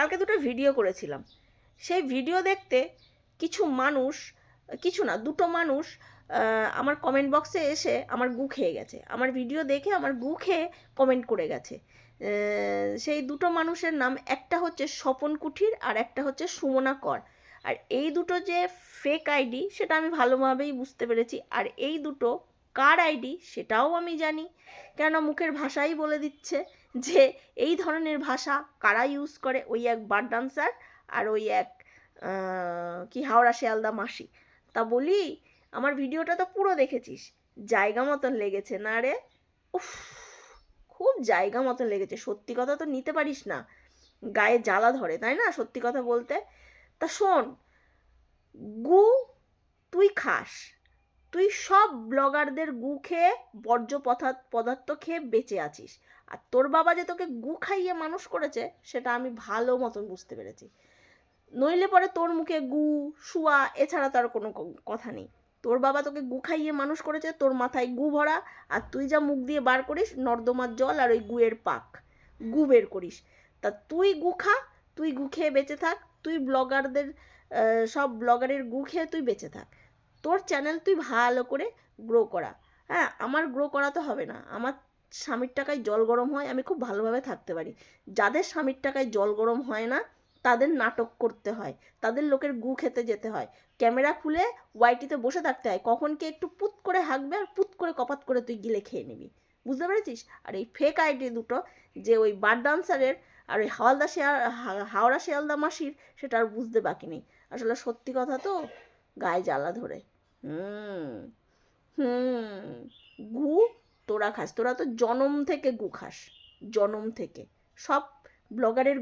কালকে দুটো ভিডিও করেছিলাম। সেই ভিডিও দেখতে কিছু মানুষ, কিছু না, দুটো মানুষ আমার কমেন্ট বক্সে এসে আমার গু খেয়ে গেছে। আমার ভিডিও দেখে আমার গু খেয়ে কমেন্ট করে গেছে। সেই দুটো মানুষের নাম, একটা হচ্ছে স্বপন কুঠির আর একটা হচ্ছে সুমনা কর। আর এই দুটো যে ফেক আইডি সেটা আমি ভালোভাবেই বুঝতে পেরেছি। আর এই দুটো কার আইডি সেটাও আমি জানি। কেন মুখের ভাষাই বলে দিচ্ছে যে এই ধরনের ভাষা কারা ইউজ করে? ওই এক বার ডান্সার আর ওই এক কি হাওড়া শিয়ালদা মাসি। তা বলি, আমার ভিডিওটা তো পুরো দেখেছিস। জায়গা মতন লেগেছে না রে? উফ, খুব জায়গা মতন লেগেছে। সত্যি কথা তো নিতে পারিস না। গায়ে জ্বালা ধরে, তাই না? সত্যি কথা বলতে। তা শোন, গু তুই খাস। তুই সব ব্লগারদের গু খেয়ে বর্জ্য পদার্থ পদার্থ খেয়ে বেঁচে আছিস। আর তোর বাবা যে তোকে গু খাইয়ে মানুষ করেছে, সেটা আমি ভালো মতন বুঝতে পেরেছি। নইলে পরে তোর মুখে গু, শুয়া, এছাড়া তার কোনো কথা নেই। তোর বাবা তোকে গু খাইয়ে মানুষ করেছে, তোর মাথায় গু ভরা, আর তুই যা মুখ দিয়ে বার করিস, নর্দমার জল আর ওই গুয়ের পাক, গু বের করিস। তা তুই গু খা, তুই গু খেয়ে বেঁচে থাক, তুই ব্লগারদের সব ব্লগারের গু খেয়ে তুই বেঁচে থাক। তোর চ্যানেল তুই ভালো করে গ্রো করা। হ্যাঁ আমার গ্রো করা তো হবে না। আমার স্বামীর টাকায় জল গরম হয়, আমি খুব ভালোভাবে থাকতে পারি। যাদের স্বামীর টাকায় জল গরম হয় না, তাদের নাটক করতে হয়, তাদের লোকের গু খেতে যেতে হয়। ক্যামেরা খুলে ওয়াইটিতে বসে থাকতে হয়, কখন কি একটু পুত করে হাঁকবে আর পুত করে কপাত করে তুই গিলে খেয়ে নিবি। বুঝতে পেরেছিস? আর এই ফেক আইডি দুটো, যে ওই বার ডান্সারের আর ওই হাওয়ালদা শেয়াল হাওড়া শিয়ালদা মাসির, সেটা আর বুঝতে বাকি নেই। আসলে সত্যি কথা তো গায়ে জ্বালা ধরে। হুম হুম, গু তোরা খাস, তোরা তো জনম থেকে গু খাস, জনম থেকে। সব ব্লগারের